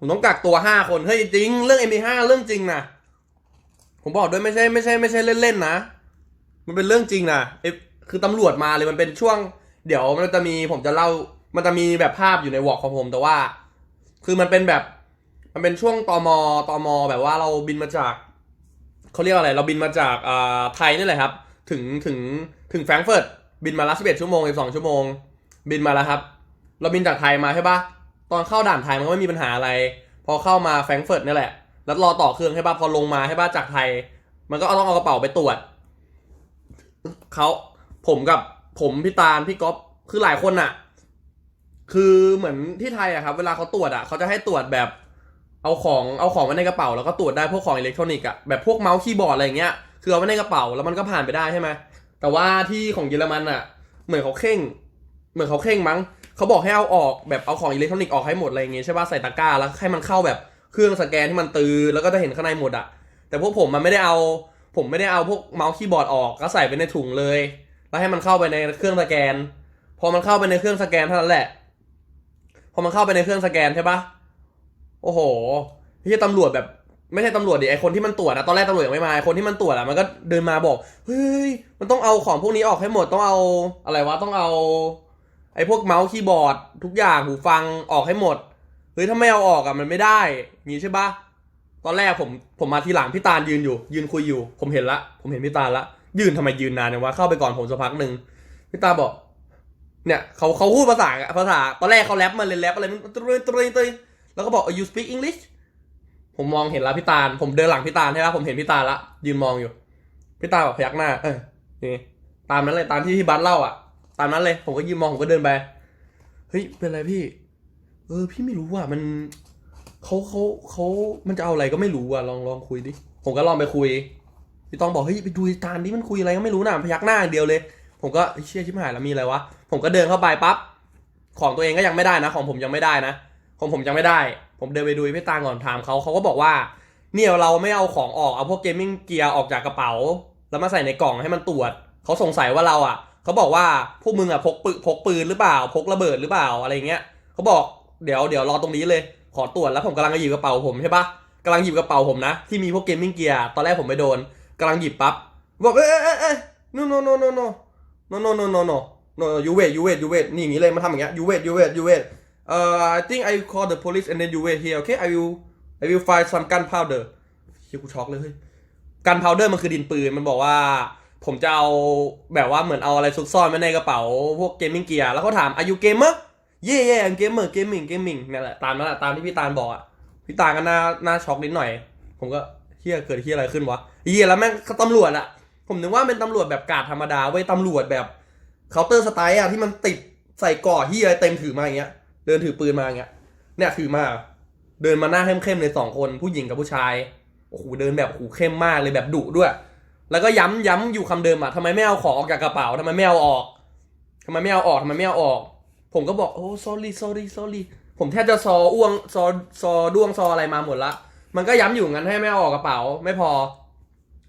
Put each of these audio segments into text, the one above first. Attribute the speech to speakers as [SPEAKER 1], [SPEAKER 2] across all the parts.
[SPEAKER 1] ผมต้องกักตัวห้าคน เฮ้ยจริง เรื่อง MP5 เรื่องจริงนะผมบอกด้วยไม่ใช่ไม่ใช่ไม่ใช่เล่นๆนะ มันเป็นเรื่องจริงนะเอ้ยคือตำรวจมาเลยมันเป็นช่วง เดี๋ยวมันจะมีผมจะเล่า มันจะมีแบบภาพอยู่ในวอล์กของผมแต่ว่า คือมันเป็นแบบ มันเป็นช่วงตมตมแบบว่าเราบินมาจากเขาเรียกอะไร เราบินมาจากอ่าไทยนี่แหละครับ ถึงถึงถึงแฟรงก์เฟิร์ตบินมาละสิบเอ็ดชั่วโมงสิบสองชั่วโมง บินมาแล้วครับ เราบินจากไทยมาใช่ปะ ตอนเข้าด่านไทยมันก็ไม่มีปัญหาอะไร พอเข้ามาแฟรงก์เฟิร์ตนี่แหละ แล้วรอต่อเครื่องใช่ปะพอลงมาใช่ปะจากไทย มันก็ต้องเอากระเป๋าไปตรวจเขาผมกับผมพี่ตาลพี่ก๊อฟคือหลายคนอะคือเหมือนที่ไทยอะครับ เวลาเขาตรวจอะเขาจะให้ตรวจแบบเอาของเอาของไว้ในกระเป๋าแล้วก็ตรวจได้พวกของอิเล็กทรอนิกส์อะแบบพวกเมาส์คีย์บอร์ดอะไรเงี้ยคือเอาไว้ในกระเป๋าแล้วมันก็ผ่านไปได้ใช่ไหมแต่ว่าที่ของเยอรมันอะเหมือนเขาเข่ง เหมือนเขาเข่งมั้ง เขาบอกให้เอาออกแบบเอาของอิเล็กทรอนิกส์ออกให้หมดอะไรเงี้ยใช่ป่ะใส่ตะกร้าแล้วให้มันเข้าแบบเครื่องสแกนที่มันตือแล้วก็จะเห็นข้างในหมดอะแต่พวกผมมันไม่ได้เอา ผมไม่ได้เอาพวกเมาส์คีย์บอร์ดออกก็ใส่ไปในถุงเลย แล้วให้มันเข้าไปในเครื่องสแกน พอมันเข้าไปในเครื่องสแกนเท่านั้นแหละ พอมันเข้าไปในเครื่องสแกนใช่ปะโอ้โหที่ตำรวจแบบไม่ใช่ตำรวจดิไอคนที่มันตรวจนะตอนแรกตำรวจยังไม่มาไอคนที่มันตรวจอะมันก็เดินมาบอกเฮ้ยมันต้องเอาของพวกนี้ออกให้หมดต้องเอาอะไรวะต้องเอา ไอพวกเมาส์คีย์บอร์ด ทุกอย่างหูฟังออกให้หมดเฮ้ยถ้าไม่เอาออกอะมันไม่ได้งี้ใช่ปะตอนแรกผมผมมาทีหลังพี่ตาลยืนอยู่ ยืนคุยอยู่ ผมเห็นละ ผมเห็นพี่ตาลละ ยืนทำไมยืนนานเนี่ยวะเข้าไปก่อนผมสักพักหนึ่งพี่ตาบอก เนี่ยเขาเขาพูดภาษาภาษาตอนแรกเขาแรปมาเลยแรปอะไรมันตรีตรีตรีแล้วก็บอก you speak English ผมมองเห็นละพี่ตาลผมเดินหลังพี่ตาลใช่ไหมผมเห็นพี่ตาลละยืนมองอยู่พี่ตาบอกพยักหน้าเออนี่ตามนั้นเลยตามที่พี่บัสเล่าอะ ตามนั้นเลย ผมก็ยืนมองผมก็เดินไปเฮ้ยเป็นไรพี่ เออ พี่ไม่รู้อะมันเขาเขาเขามันจะเอาอะไรก็ไม่รู้อะลองลองคุยดิผมก็ลองไปคุยพี่ต้องบอกเฮ้ยไปดูตานี้มันคุยอะไรก็ไม่รู้นะพยักหน้าอย่างเดียวเลย ผมก็เชี่ยชิบหายแล้วมีอะไรวะผมก็เดินเข้าไปปั๊บของตัวเองก็ยังไม่ได้นะ ของผมยังไม่ได้นะของผมยังไม่ได้ ผมเดินไปดูพี่ตาลก่อนถามเขาเขาก็บอกว่าเนี่ยเราไม่เอาของออกเอาพวกเกมมิ่งเกียร์ออกจากกระเป๋า แล้วมาใส่ในกล่องให้มันตรวจเขาสงสัยว่าเราอะ เขาบอกว่าพวกมึงอะพกปืนพกปืนหรือเปล่า พกระเบิดหรือเปล่าอะไรเงี้ยเขาบอกเดี๋ยวเดี๋ยวรอตรงนี้เลย ขอตรวจแล้วผมกำลังจะหยิบกระเป๋าผมใช่ปะกำลังหยิบกระเป๋าผมนะที่มีพวกเกมมิ่งเกียร์ตอนแรกผมไปโดนกำลังหยิบปั๊บบอกเอ้ยเอ้ยเอ้ยเอ้ no no no no no no no no no no no you wait you wait you wait นี่อย่างนี้เลยมาทำอย่างเงี้ย you wait you wait you wait เอ่อ I think I call the police and then you wait here okay I will I will find some gunpowder เฮียกูช็อกเลยเฮ้ยกันพาวเดอร์มันคือดินปืนมันบอกว่า ผมจะเอาแบบว่าเหมือนเอาอะไรซุกซ่อนไว้ในกระเป๋าพวกเกมมิ่งเกียร์แล้วเขาถามอายุเกมเมอร์เย่เย่เกมเมอร์เกมมิ่งเกมมิ่งนี่นแหละตามนั้นแหละตามที่พี่ตาลบอกอะพี่ตาลก็น่าน่าช็อกนิดหน่อย ผมก็เฮียเกิดเฮียอะไรขึ้นวะเฮียแล้วแม่งตำรวจอะผมนึกว่าเป็นตำรวจแบบกาดธรรมดาเว้ยตำรวจแบบเคาน์เตอร์สไตล์อะที่มันติดใส่ก่อเฮียเต็มถือมาอย่างเงี้ย เดินถือปืนมาอย่างเงี้ยเนี่ยถือมาเดินมาหน้าเข้มๆเลยสองคนผู้หญิงกับผู้ชายโอ้โหเดินแบบโอ้โหเข้มมากเลยแบบดุด้วย แล้วก็ย้ำย้ำอยู่คำเดิมอะทำไมไม่เอาของออกจากกระเป๋าทำไมไม่เอาออกทำไมไม่เอาออกทำไมไม่เอาออก ผมก็บอกโอ้ sorry sorry sorry ผมแทบจะซออ้วงซอซอด้วงซออะไรมาหมดละ มันก็ย้ำอยู่งั้นให้ไม่เอาออกกระเป๋า ไม่พอ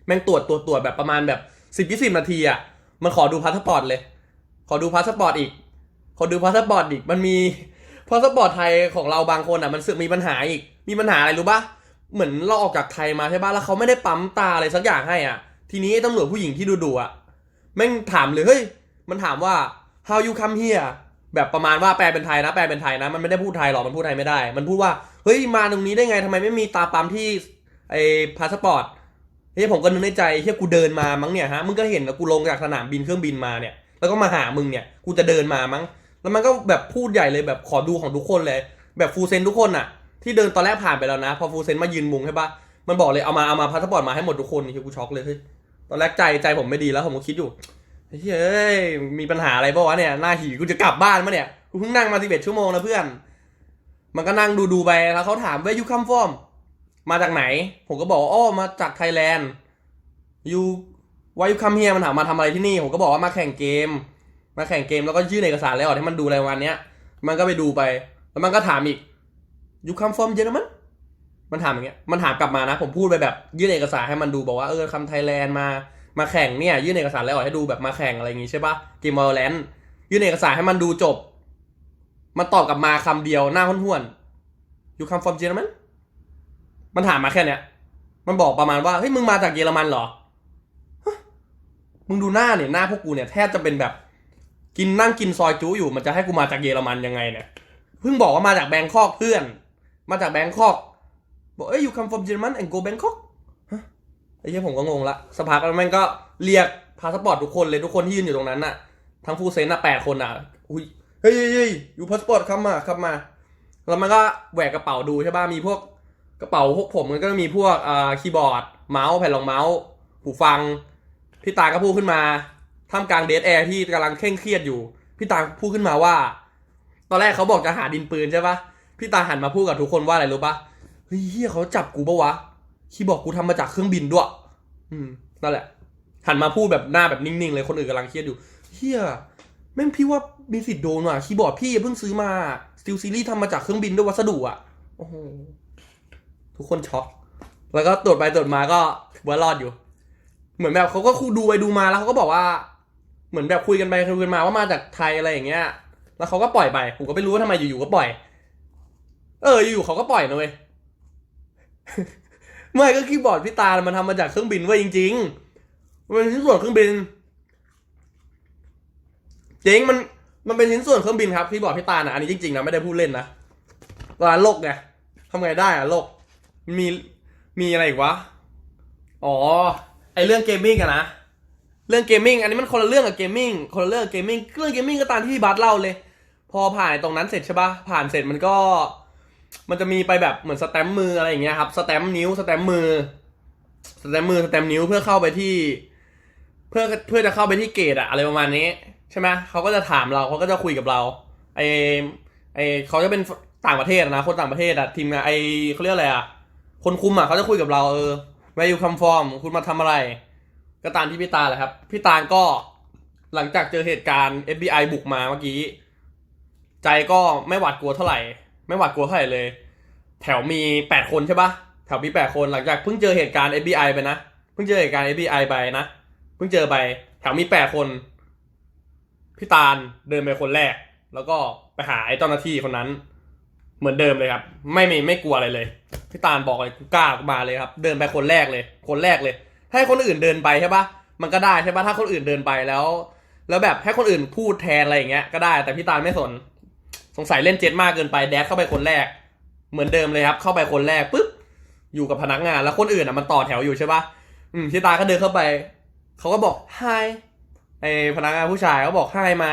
[SPEAKER 1] แม่งตรวจตรวจตรวจแบบประมาณแบบสิบยี่สิบนาทีอะมันขอดูพาสปอร์ตเลย ขอดูพาสปอร์ตอีก ขอดูพาสปอร์ตอีก มันมีพาสปอร์ตไทยของเราบางคนอะมันสึกมีปัญหาอีก มีปัญหาอะไรรู้ปะเหมือนเราออกจากไทยมาใช่ปะแล้วเขาไม่ได้ปั๊มตาอะไรสักอย่างให้อะ ทีนี้ตำรวจผู้หญิงที่ดูดูอะแม่งถามเลยเฮ้ยมันถามว่า how you come here แบบประมาณว่าแปลเป็นไทยนะ แปลเป็นไทยนะ มันไม่ได้พูดไทยหรอกมันพูดไทยไม่ได้ มันพูดว่าเฮ้ยมาตรงนี้ได้ไงทำไมไม่มีตาปั๊มที่ไอ้พาสปอร์ตเฮ้ยผมก็นึกในใจเฮ้ยกูเดินมามั้งเนี่ยฮะมึงก็เห็นกูลงจากสนามบินเครื่องบินมาเนี่ย แล้วก็มาหามึงเนี่ยกูจะเดินมามั้ง แล้วมันก็แบบพูดใหญ่เลยแบบขอดูของทุกคนเลย แบบฟูลเซนทุกคนอะที่เดินตอนแรกผ่านไปแล้วนะ พอฟูลเซนมายืนมุงใช่ปะมันบอกเลยเอามาเอามาพาสปอร์ตมาให้หมดทุกคนนี่คือกูช็อกเลยเฮ้ย ตอนแรกใจใจผมไม่ดีแล้วผมก็คิดอยู่เฮ้ยมีปัญหาอะไรปะวะเนี่ยหน้าหีกูจะกลับบ้านมะเนี่ยกูเพิ่งนั่งมาสิบเอ็ดชั่วโมงนะเพื่อน มันก็นั่งดูดูไปแล้วเขาถาม where you come from มาจากไหน ผมก็บอกว่าอ้อมาจากไทยแลนด์ you why you come here มันถามมาทำอะไรที่นี่ ผมก็บอกว่ามาแข่งเกม มาแข่งเกมแล้วก็ยื่นเอกสารแล้วออกให้มันดูอะไรวันเนี้ย มันก็ไปดูไป แล้วมันก็ถามอีก you come from German มัน มันถามอย่างเงี้ยมันถามกลับมานะ ผมพูดไปแบบ ยื่นเอกสารให้มันดูบอกว่าเออคำไทยแลนด์มามาแข่งเนี่ยยื่นเอกสารแล้วออกให้ดูแบบมาแข่งอะไรอย่างงี้ใช่ปะเกมวอลเลนยื่นเอกสารให้มันดูจบ มันตอบกลับมาคำเดียวหน้าห้วนๆ you come from German มันถามมาแค่เนี้ยมันบอกประมาณว่าเฮ้ยมึงมาจากเยอรมันเหรอมึงดูหน้าเนี่ยหน้าพวกกูเนี่ยแทบจะเป็นแบบ กินนั่งกินซอยจูอยู่มันจะให้กูมาจากเยอรมันยังไงเนี่ยเพิ่งบอกว่ามาจากแบงคอกเพื่อน มาจากแบงคอก บอกเอ้ย you come from German and go Bangkok ฮะไอ้เหี้ยผมก็งงละสักพักแล้วแม่งก็เรียกพาสปอร์ตทุกคนเลยทุกคนที่ยืนอยู่ตรงนั้นน่ะ ทั้งฟูเซนน่ะแปดคนอะอุ้ยเฮ้ยเฮ้ยอยู่พาสปอร์ตครับมาครับมา แล้วมันก็แหวกกระเป๋าดูใช่ป่ะมีพวกกระเป๋าพวกผมมันก็มีพวกอ่าคีย์บอร์ด เมาส์แผ่นรองเมาส์หูฟัง พี่ตาก็พูดขึ้นมาท่ามกลางเดทแอร์ที่กำลังเคร่งเครียดอยู่ พี่ตาพูดขึ้นมาว่า ตอนแรกเขาบอกจะหาดินปืนใช่ป่ะพี่ตาหันมาพูดกับทุกคนว่าอะไรรู้ป่ะ ฮ้ยเฮียเขาจับกูปะวะคีย์บอร์ดกูทำมาจากเครื่องบินด้วย อืมนั่นแหละ หันมาพูดแบบหน้าแบบนิ่งๆเลยคนอื่นกำลังเครียดอยู่เฮียแม่งพี่ว่ามีสิทธิ์โดนว่ะคีย์บอร์ดพี่เพิ่งซื้อมา Steel Series ทำมาจากเครื่องบินด้วยวัสดุอะโอ้โหทุกคนช็อกแล้วก็ตรวจไปตรวจมาก็ถือว่ารอดอยู่ เหมือนแบบเขาก็คูดูไปดูมาแล้วเขาก็บอกว่า เหมือนแบบคุยกันไปคุยกันมาว่ามาจากไทยอะไรอย่างเงี้ย แล้วเขาก็ปล่อยไปผมก็ไม่รู้ว่าทำไมอยู่ๆก็ปล่อย เอออยู่ๆเขาก็ปล่อยนะเว้ย ไม่ก็คีย์บอร์ดพี่ตามันทำมาจากเครื่องบินว้ยจริงๆมันเป็นชิ้นส่วนเครื่องบินจริงมันมันเป็นชิ้นส่วนเครื่องบินครับคีย์บอร์ดพี่ตานะอันนี้จริงๆนะไม่ได้พูดเล่นนะตอนนั้นโลกไงทำไงได้อะโลกมีมีอะไรอีกวะอ๋อไอเรื่องเกมมิ่งอะนะเรื่องเกมมิ่งอันนี้มันคนละเรื่องกับเกมมิ่งคนละเรื่องเกมมิ่งเรื่องเกมมิ่งก็ตามที่พี่บัสเล่าเลย พอผ่านตรงนั้นเสร็จใช่ปะผ่านเสร็จมันก็ มันจะมีไปแบบเหมือนสแตมป์มืออะไรอย่างเงี้ยครับสแตมป์นิ้วสแตมป์มือสแตมป์มือสแตมป์นิ้วเพื่อเข้าไปที่ เพื่อเพื่อจะเข้าไปที่เกตอะอะไรประมาณนี้ ใช่ไหมเขาก็จะถามเราเขาก็จะคุยกับเราไอไอเขาจะเป็นต่างประเทศนะคนต่างประเทศอะทีมงานไอเขาเรียกอะไรอะคนคุมอะเขาจะคุยกับเราเออ where you come from คุณมาทำอะไร ก็ตามที่พี่ตาแหละครับพี่ตาก็หลังจากเจอเหตุการณ์ FBI บุกมาเมื่อกี้ ใจก็ไม่หวาดกลัวเท่าไหร่ ไม่หวาดกลัวเท่าไหร่เลย แถวมีแปดคนใช่ปะแถวมีแปดคนหลังจากเพิ่งเจอเหตุการณ์ FBI ไปนะ เพิ่งเจอเหตุการณ์ FBI ไปนะ เพิ่งเจอไป แถวมีแปดคน พี่ตาลเดินไปคนแรก แล้วก็ไปหาไอ้เจ้าหน้าที่คนนั้น เหมือนเดิมเลยครับ ไม่มีไม่กลัวอะไรเลย พี่ตาลบอกเลยกูกล้ามาเลยครับ เดินไปคนแรกเลย คนแรกเลย ให้คนอื่นเดินไปใช่ปะมันก็ได้ใช่ปะถ้าคนอื่นเดินไปแล้ว แล้วแบบให้คนอื่นพูดแทนอะไรอย่างเงี้ยก็ได้แต่พี่ตาลไม่สน สงสัยเล่นเจ็ตมากเกินไปแดดเข้าไปคนแรก เหมือนเดิมเลยครับ เข้าไปคนแรกปุ๊บอยู่กับพนักงานแล้วคนอื่นอะมันต่อแถวอยู่ใช่ปะอืมพี่ตาก็เดินเข้าไปเขาก็บอก hi ไอพนักงานผู้ชายเขาบอก hi มา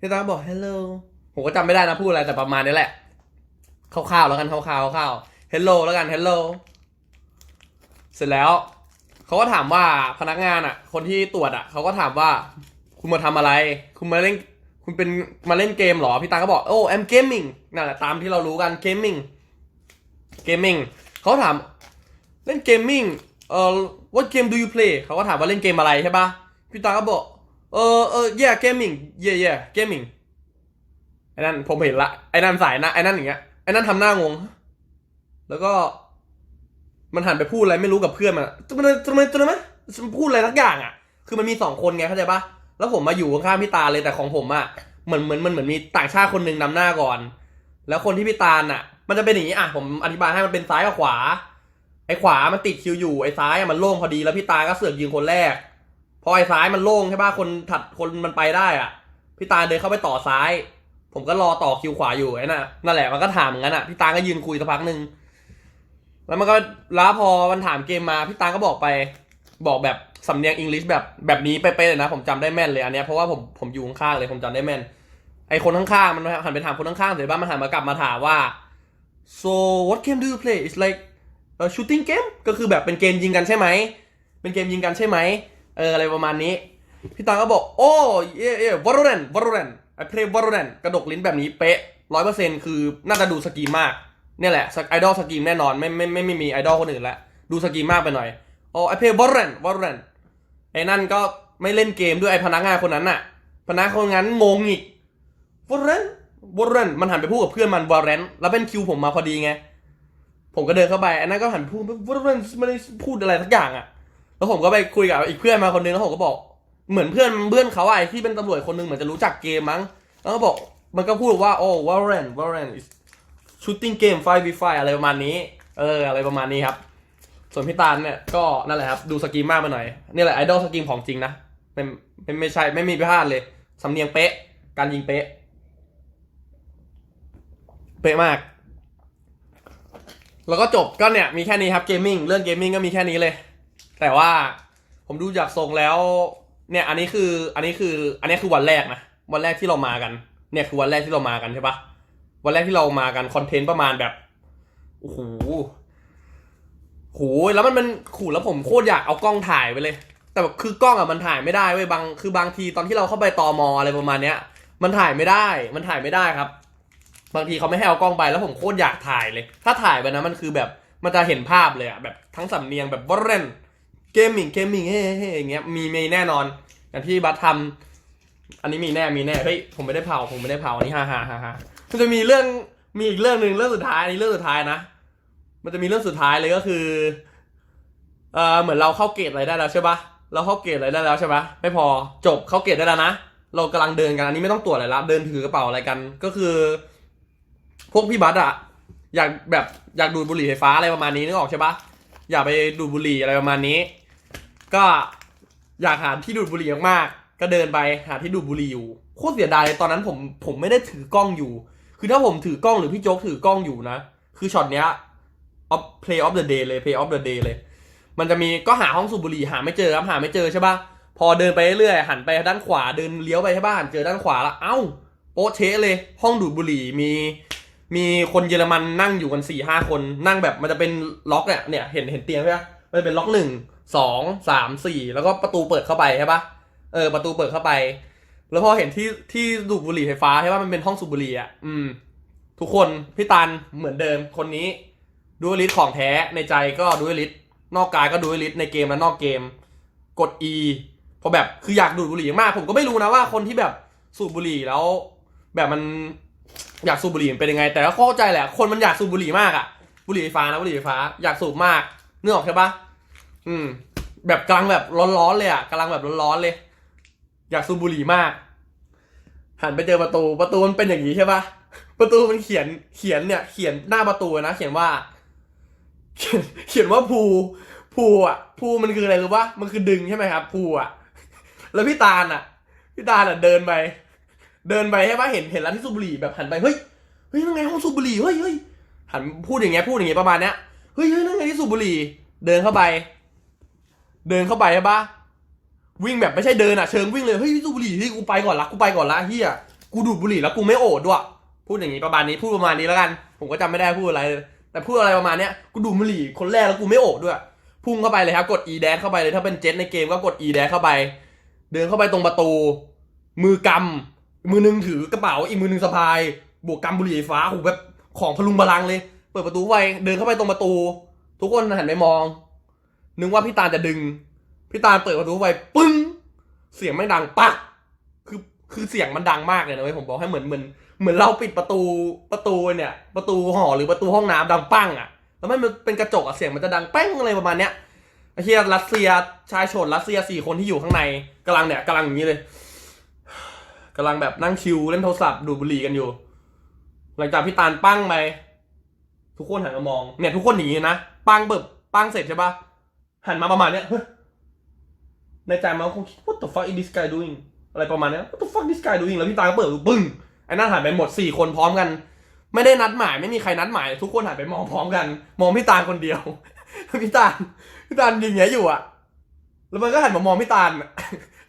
[SPEAKER 1] พี่ตาก็บอก hello ผมก็จำไม่ได้นะพูดอะไรแต่ประมาณนี้แหละคร่าวๆแล้วกันคร่าวๆคร่าวๆ hello แล้วกัน hello เสร็จแล้วเขาก็ถามว่าพนักงานอะ คนที่ตรวจอะเขาก็ถามว่า คุณมาทำอะไร คุณมาเล่น คุณเป็นมาเล่นเกมเหรอ พี่ตาก็บอกโอ้ I'm gaming นั่นแหละตามที่เรารู้กัน gaming gaming เขาถามเล่น gaming เอ่อ what game do you play เขาก็ถามว่าเล่นเกมอะไรใช่ปะพี่ตาก็บอกเออเออ yeah gaming yeah yeah gaming ไอ้นั่นผมเห็นละไอ้นั่นสายนะไอ้นั่นอย่างเงี้ยไอ้นั่นทำหน้างง แล้วก็ มันหันไปพูดอะไรไม่รู้กับเพื่อนมันทำไมทำไมทำไมพูดอะไรทักอย่างอะ คือมันมีสองคนไงเข้าใจปะ แล้วผมมาอยู่ข้างๆพี่ตาเลยแต่ของผมอะเหมือนเหมือนมันเหมือนมีต่างชาติคนหนึ่งนำหน้าก่อน แล้วคนที่พี่ตาลอะมันจะเป็นอย่างนี้อะผมอธิบายให้มันเป็นซ้ายกับขวา ไอ้ขวามันติดคิวอยู่ไอ้ซ้ายมันโล่งพอดีแล้วพี่ตาก็เสือกยิงคนแรก พอไอ้ซ้ายมันโล่งใช่ปะคนถัดคนมันไปได้อะ พี่ตาเดินเข้าไปต่อซ้าย ผมก็รอต่อคิวขวาอยู่ไอ้น่ะนั่นแหละมันก็ถามงนั้นอะพี่ตาก็ยืนคุยสักพักหนึ่งแล้วมันก็แล้วพอมันถามเกมมาพี่ตาก็บอกไป บอกแบบ สำเนียงอังกฤษแบบแบบนี้เป๊ะๆเลยนะ ผมจำได้แม่นเลยอันเนี้ยเพราะว่าผมผมอยู่ข้างๆเลยผมจำได้แม่น ไอคนข้างๆมันหันไปถามคนข้างๆเสร็จบ้างมันหันมากลับมาถามว่า so what game do you play it's like a shooting game ก็คือแบบเป็นเกมยิงกันใช่ไหมเป็นเกมยิงกันใช่ไหมเอออะไรประมาณนี้ พี่ตาก็บอกโอ้เย่เย่ Valorant Valorant I play Valorant กระดกลิ้นแบบนี้เป๊ะร้อยเปอร์เซ็นคือน่าจะดูสกีมากเนี่ยแหละไอดอลสกีมแน่นอนไม่ไม่ไม่ไม่มีไอดอลคนอื่นละดูสกีมมากไปหน่อยโอ้ I play Valorant Valorant ไอ้นั่นก็ไม่เล่นเกมด้วยไอ้พนักงานคนนั้นน่ะ พนักงานคนนั้นงงอีก Valorant Valorant มันหันไปพูดกับเพื่อนมัน Valorant แล้วเป็นคิวผมมาพอดีไง ผมก็เดินเข้าไปไอ้นั่นก็หันพูด Valorant ไม่ได้พูดอะไรสักอย่างอะ แล้วผมก็ไปคุยกับอีกเพื่อนมาคนนึงแล้วผมก็บอกเหมือนเพื่อนเพื่อนเขาไอ้ที่เป็นตำรวจคนนึงเหมือนจะรู้จักเกมมั้ง แล้วก็บอกมันก็พูดว่าโอ้ Valorant Valorant is ชูตติ้งเกมไฟวีไฟอะไรประมาณนี้ เออ อะไรประมาณนี้ครับ ส่วนพี่ตาลเนี่ยก็นั่นแหละครับดูสกรีมมากไปหน่อยนี่แหละไอดอลสกรีมของจริงนะไม่ไม่ไม่ใช่ไม่มีพลาดเลยสำเนียงเป๊ะ การยิงเป๊ะ เป๊ะมาก แล้วก็จบก็เนี่ยมีแค่นี้ครับเกมมิ่งเรื่องเกมมิ่งก็มีแค่นี้เลย แต่ว่าผมดูจากทรงแล้ว เนี่ยอันนี้คืออันนี้คือ อันนี้คือวันแรกนะวันแรกที่เรามากัน เนี่ยคือวันแรกที่เรามากันใช่ปะวันแรกที่เรามากันคอนเทนต์ประมาณแบบโอ้โห โหแล้วมันมันขู่แล้วผมโคตรอยากเอากล้องถ่ายไปเลย แต่แบบคือกล้องอะมันถ่ายไม่ได้เว้ยบางคือบางทีตอนที่เราเข้าไปตอมออะไรประมาณเนี้ย มันถ่ายไม่ได้มันถ่ายไม่ได้ครับ บางทีเขาไม่ให้เอากล้องไปแล้วผมโคตรอยากถ่ายเลย ถ้าถ่ายไปนะมันคือแบบมันจะเห็นภาพเลยอะแบบทั้งสำเนียงแบบบรเรนเกมมิ่งเกมมิ่งเฮ้เฮ้อย่างเงี้ยมีมีแน่นอนอย่างที่บัสทำอันนี้มีแน่มีแน่เฮ้ยผมไม่ได้เผาผมไม่ได้เผาอันนี้ฮ่าฮ่าฮ่าฮ่ามันจะมีเรื่องมีอีกเรื่องหนึ่งเรื่องสุดท้ายอันนี้เรื่องสุดท้ายนะ มันจะมีเรื่องสุดท้ายเลยก็คือ เออเหมือนเราเข้าเกตอะไรได้แล้วใช่ปะเราเข้าเกตอะไรได้แล้วใช่ปะไม่พอจบเข้าเกตได้แล้วนะเรากำลังเดินกันอันนี้ไม่ต้องตรวจอะไรละเดินถือกระเป๋าอะไรกัน ก็คือ พวกพี่บัสอะอยากแบบอยากดูดบุหรี่ไฟฟ้าอะไรประมาณนี้นึกออกใช่ปะอยากไปดูดบุหรี่อะไรประมาณนี้ ก็อยากหาที่ดูดบุหรี่มากๆก็เดินไปหาที่ดูดบุหรี่อยู่โคตรเสียดายเลยตอนนั้นผมผมไม่ได้ถือกล้องอยู่ คือถ้าผมถือกล้องหรือพี่โจ๊กถือกล้องอยู่นะ คือช็อตเนี้ย of play of the day เลย play of the day เดย์เลย มันจะมีก็หาห้องสูบบุหรี่หาไม่เจอครับหาไม่เจอใช่ปะพอเดินไปเรื่อยหันไปด้านขวาเดินเลี้ยวไปใช่ปะหันเจอด้านขวาแล้วเอ้าโป๊ะเชะเลย ห้องดูดบุหรี่มี มีคนเยอรมันนั่งอยู่กันสี่ห้าคนนั่งแบบมันจะเป็นล็อกเนี่ยเนี่ยเห็นเห็นเตียงใช่ปะมันเป็นล็อกหนึ่งสองสามสี่แล้วก็ประตูเปิดเข้าไปใช่ปะเออประตูเปิดเข้าไป แล้วพอเห็นที่ที่ดูดบุหรี่ไฟฟ้าใช่ปะมันเป็นห้องสูบบุหรี่อะอืม ทุกคนพี่ตันเหมือนเดิมคนนี้ ดูลิสของแท้ในใจก็ดูลิสนอกกายก็ดูลิสในเกมและนอกเกม กด E เพราะแบบคืออยากดูดบุหรี่มาก ผมก็ไม่รู้นะว่าคนที่แบบสูบบุหรี่แล้ว แบบมันอยากสูบบุหรี่เป็นยังไง แต่ก็เข้าใจแหละ คนมันอยากสูบบุหรี่มากอะบุหรี่ไฟฟ้านะบุหรี่ไฟฟ้าอยากสูบมากนึกออกใช่ปะอืม แบบกำลังแบบร้อนๆเลยอะกำลังแบบร้อนๆเลย อยากสูบบุหรี่มาก หันไปเจอประตูประตูมันเป็นอย่างนี้ใช่ปะประตูมันเขียนเขียนเนี่ย เขียนหน้าประตูนะ เขียนว่า เขียนเขียนว่าภูภูอะภูมันคืออะไรรู้ปะมันคือดึงใช่ไหมครับภูอะ แล้วพี่ตาลอะ พี่ตาลอะเดินไป เดินไปใช่ปะเห็นเห็นร้านที่สูบบุหรี่แบบหันไปเฮ้ยเฮ้ยนั่นไงห้องสูบบุหรี่เฮ้ยเฮ้ยหันพูดอย่างเงี้ยพูดอย่างเงี้ยประมาณเนี้ยเฮ้ยเฮ้ยนั่นไงที่สูบบุหรี่ เดินเข้าไป เดินเข้าไปใช่ปะวิ่งแบบไม่ใช่เดินอะเชิงวิ่งเลยเฮ้ยสูบบุหรี่เฮ้ยกูไปก่อนละกูไปก่อนละเฮียกูดูดบุหรี่แล้วกูไม่โอดด้วยพูดอย่างนี้ประมาณนี้พูดประมาณนี้แล้วกัน ผมก็จำไม่ได้พูดอะไรเลย แต่พูดอะไรประมาณเนี้ยกูดูดบุหรี่คนแรกแล้วกูไม่โอบด้วย พุ่งเข้าไปเลยครับกด e d a s เข้าไปเลยถ้าเป็นเจ็ตในเกมก็กด e d a s เข้าไป เดินเข้าไปตรงประตู มือกำมือหนึงถือกระเป๋าอีกมือหนึงสะพาย บวกกำบุหรี่ไฟฟ้าหูแบบของพลุงพลังเลย เปิดประตูไปเดินเข้าไปตรงประตู ทุกคนหันไปมอง นึกว่าพี่ตาจะดึงพี่ตาเปิดประตูไปปึ้ง เสียงไม่ดังปักคือคือเสียงมันดังมากเลยนะเว้ยผมบอกให้เหมือนเหมือนเหมือนเราปิดประตูประตูเนี่ย ประตูหอหรือประตูห้องน้ำดังปั้งอะแล้วมันเป็นกระจกอะเสียงมันจะดังแป้งอะไรประมาณเนี้ยไอ้เฮียรัสเซียชายชนรัสเซียสี่คนที่อยู่ข้างในกำลังเนี่ยกำลังอย่างนี้เลยกำลังแบบนั่งชิวเล่นโทรศัพท์ดูบุหรี่กันอยู่ หลังจากพี่ตาลปั้งไปทุกคนหันมามองเนี่ย ทุกคนอย่างนี้นะปั้งเบิบปั้งเสร็จใช่ปะหันมาประมาณเนี้ยในใจมันคงคิด what the fuck is this guy doing อะไรประมาณเนี้ย what the fuck this guy doing แล้วพี่ตาก็เปิดดูปึ้ง ไอ้นั่นหันไปหมดสี่คนพร้อมกัน ไม่ได้นัดหมายไม่มีใครนัดหมาย ทุกคนหันไปมองพร้อมกัน มองพี่ตาลคนเดียวพี่ตาลพี่ตาลยิงเงี้ยอยู่อะแล้วมันก็หันมามองพี่ตาล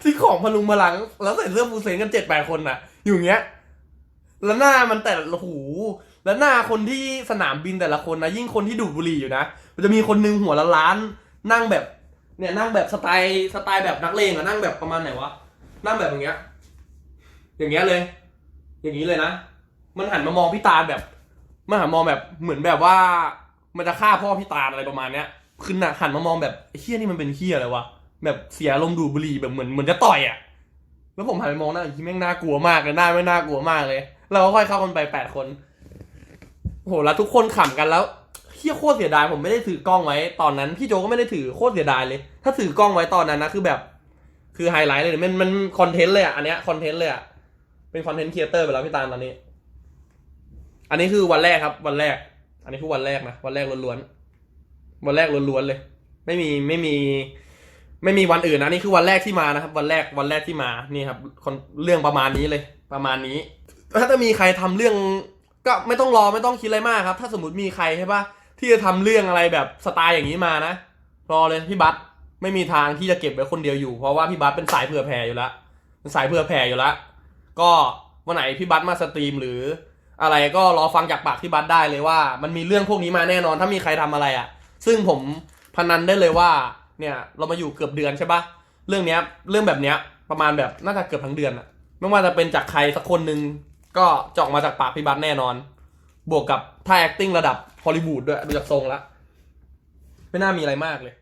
[SPEAKER 1] ที่ของพลุงพลัง แล้วใส่เสื้อฟูเซนกันเจ็ดแปดคนน่ะ อยู่เงี้ย แล้วหน้ามันแต่ละหู แล้วหน้าคนที่สนามบินแต่ละคนนะยิ่งคนที่ดูดบุหรี่อยู่นะมันจะมีคนนึงหัวละล้าน นั่งแบบ เนี่ยนั่งแบบสไตล์สไตล์แบบนักเลงอะนั่งแบบประมาณไหนวะนั่งแบบอย่างเงี้ย อย่างเงี้ยเลย อย่างนี้เลยนะ มันหันมามองพี่ตาลแบบมันหันมองแบบเหมือนแบบว่า มันจะฆ่าพ่อพี่ตาลอะไรประมาณเนี้ยคือน่ะหันมามองแบบเฮี้ยนี่มันเป็นเฮี้ยอะไรวะแบบเสียลมดูดบุหรี่แบบเหมือนเหมือนจะต่อยอะแล้วผมหันไปมองหน้าอีแม่งน่ากลัวมากเลยหน้าไม่น่ากลัวมากเลยเราก็ค่อยเข้ากันไปแปดคนโหแล้วทุกคนขำกันแล้วเฮี้ยโคตรเสียดายผมไม่ได้ถือกล้องไว้ตอนนั้นพี่โจก็ไม่ได้ถือโคตรเสียดายเลย ถ้าถือกล้องไว้ตอนนั้นนะคือแบบ คือไฮไลท์เลยมันมันคอนเทนต์เลยอะอันเนี้ยคอนเทนต์เลยอะ เป็นคอนเทนต์ครีเอเตอร์ไปแล้วพี่ตาลตอนนี้ อันนี้คือวันแรกครับ วันแรก อันนี้คือวันแรกนะวันแรกล้วนๆวันแรกล้วนๆเลย ไม่มีไม่มี ไม่มีวันอื่นนะนี่คือวันแรกที่มานะครับ วันแรกวันแรกที่มานี่ครับคนเรื่องประมาณนี้เลย ประมาณนี้ ถ้าจะมีใครทำเรื่อง ก็ไม่ต้องรอไม่ต้องคิดอะไรมากครับ ถ้าสมมติมีใครใช่ปะที่จะทำเรื่องอะไรแบบสไตล์อย่างนี้มานะรอเลยพี่บัสไม่มีทางที่จะเก็บไว้คนเดียวอยู่เพราะว่าพี่บัสเป็นสายเผื่อแผ่อยู่แล้วเป็นสายเผื่อแผ่อยู่แล้ว ก็วันไหนพี่บัสมาสตรีมหรืออะไรก็รอฟังจากปากพี่บัสได้เลยว่า มันมีเรื่องพวกนี้มาแน่นอนถ้ามีใครทำอะไรอะ่ะ ซึ่งผมพนันได้เลยว่าเนี่ยเรามาอยู่เกือบเดือนใช่ปะเรื่องเนี้ยเรื่องแบบเนี้ยประมาณแบบน่าจะเกือบทั้งเดือนอะไม่ว่าจะเป็นจากใครสักคนหนึ่งก็จะอกมาจากปากพี่บัสแน่นอน บวกกับท่า acting ระดับฮอลลีวูดด้วยดูจากทรงล้วไม่น่ามีอะไรมากเลย